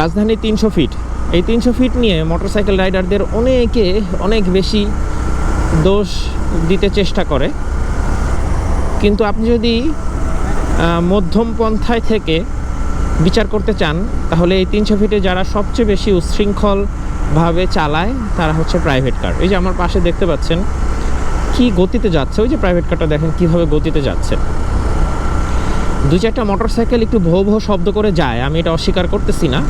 রাজধানী তিনশো ফিট। এই তিনশো ফিট নিয়ে মোটরসাইকেল রাইডারদের অনেকে অনেক বেশি দোষ দিতে চেষ্টা করে। কিন্তু আপনি যদি মধ্যম পন্থায় থেকে বিচার করতে চান, তাহলে এই তিনশো ফিটে যারা সবচেয়ে বেশি উচ্ছৃঙ্খলভাবে চালায়, তারা হচ্ছে প্রাইভেট কার এই যে আমার পাশে দেখতে পাচ্ছেন, কি গতিতে যাচ্ছে? ওই যে প্রাইভেট কারটা দেখেন, কীভাবে গতিতে যাচ্ছে। দু চারটা মোটরসাইকেল একটু ভো ভো শব্দ করে যায়, আমি এটা অস্বীকার করতেছি না।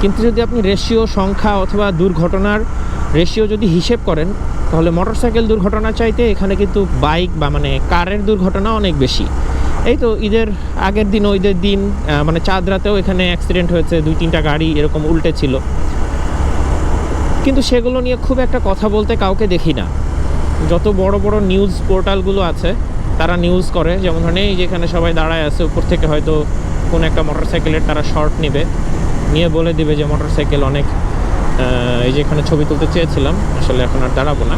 কিন্তু যদি আপনি রেশিও সংখ্যা অথবা দুর্ঘটনার রেশিও যদি হিসেব করেন, তাহলে মোটরসাইকেল দুর্ঘটনা চাইতে এখানে কিন্তু বাইক বা মানে কারের দুর্ঘটনা অনেক বেশি। এই তো ঈদের আগের দিন, ঈদের দিন মানে চাঁদ রাতেও এখানে অ্যাক্সিডেন্ট হয়েছে, দুই তিনটা গাড়ি এরকম উল্টে ছিল। কিন্তু সেগুলো নিয়ে খুব একটা কথা বলতে কাউকে দেখি না। যত বড় বড় নিউজ পোর্টালগুলো আছে তারা নিউজ করে। যেমন ধরেন এই যেখানে সবাই দাঁড়ায় আছে, উপর থেকে হয়তো কোনো একটা মোটরসাইকেলের তারা শর্ট নেবে। নিয়ে বলে দিবে যে মোটরসাইকেল অনেক এই যে এখানে ছবি তুলতে চেয়েছিলাম, আসলে এখন আর দাঁড়াবো না।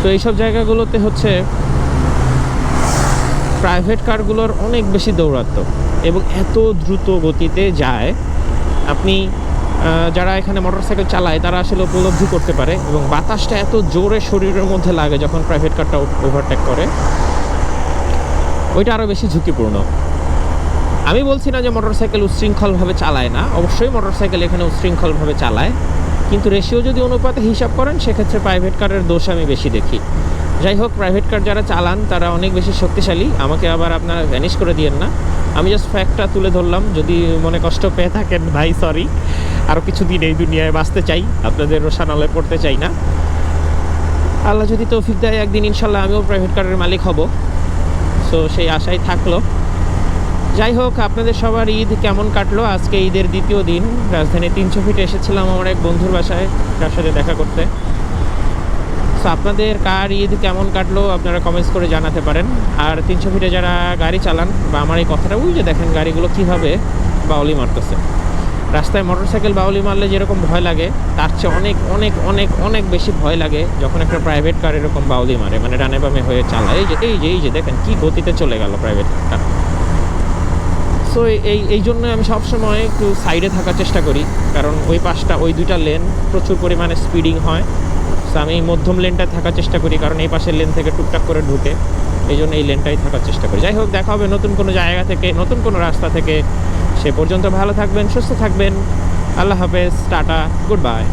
তো এইসব জায়গাগুলোতে হচ্ছে প্রাইভেট কারগুলোর অনেক বেশি দৌরাত্ম এবং এত দ্রুত গতিতে যায়। আপনি যারা এখানে মোটরসাইকেল চালায়, তারা আসলে উপলব্ধি করতে পারে এবং বাতাসটা এত জোরে শরীরের মধ্যে লাগে যখন প্রাইভেট কারটা ওভারটেক করে। ওইটা আরও বেশি ঝুঁকিপূর্ণ। আমি বলছি না যে মোটরসাইকেল উচ্ছৃঙ্খলভাবে চালায় না, অবশ্যই মোটরসাইকেল এখানে উচ্ছৃঙ্খলভাবে চালায়। কিন্তু রেশিও যদি অনুপাতে হিসাব করেন, সেক্ষেত্রে প্রাইভেট কারের দোষ আমি বেশি দেখি। যাই হোক প্রাইভেট কার যারা চালান, তারা অনেক বেশি শক্তিশালী। আমাকে আবার আপনারা ভ্যানিশ করে দিয়েন না। আমি জাস্ট ফ্যাক্টটা তুলে ধরলাম। যদি মনে কষ্ট পেয়ে থাকেন, ভাই সরি আরও কিছুদিন এই দুনিয়ায় বাঁচতে চাই, আপনাদের রোশানালে পড়তে চাই না। আল্লাহ যদি তৌফিক দেয়, একদিন ইনশাল্লাহ আমিও প্রাইভেট কারের মালিক হব। সো সেই আশাই থাকল। যাই হোক, আপনাদের সবার ঈদ কেমন কাটলো? আজকে ঈদের দ্বিতীয় দিন। রাজধানী তিনশো ফিট এসেছিলাম আমার এক বন্ধুর বাসায়, তার সাথে দেখা করতে। সো আপনাদের কার ঈদ কেমন কাটলো আপনারা কমেন্টস করে জানাতে পারেন। আর তিনশো ফিটে যারা গাড়ি চালান বা আমার এই কথাটা, ওই যে দেখেন গাড়িগুলো কীভাবে বাউলি মারতেছে। রাস্তায় মোটরসাইকেল বাউলি মারলে যেরকম ভয় লাগে, তার চেয়ে অনেক অনেক অনেক অনেক বেশি ভয় লাগে যখন একটা প্রাইভেট কার এরকম বাউলি মারে মানে ডানে বামে হয়ে চালায়। এই যে এই যে এই যে দেখেন কী গতিতে চলে গেল প্রাইভেট কার সো এই এই জন্য আমি সবসময় একটু সাইডে থাকার চেষ্টা করি, কারণ ওই পাশটা, ওই দুইটা লেন প্রচুর পরিমাণে স্পিডিং হয়। সো আমি মধ্যম লেনটা থাকার চেষ্টা করি, কারণ এই পাশের লেন থেকে টুকটাক করে ঢুকে। এই জন্য এই লেনটাই থাকার চেষ্টা করি। যাই হোক, দেখা হবে নতুন কোনো জায়গা থেকে, নতুন কোনো রাস্তা থেকে। সে পর্যন্ত ভালো থাকবেন, সুস্থ থাকবেন। আল্লাহ হাফেজ, টাটা গুড বাই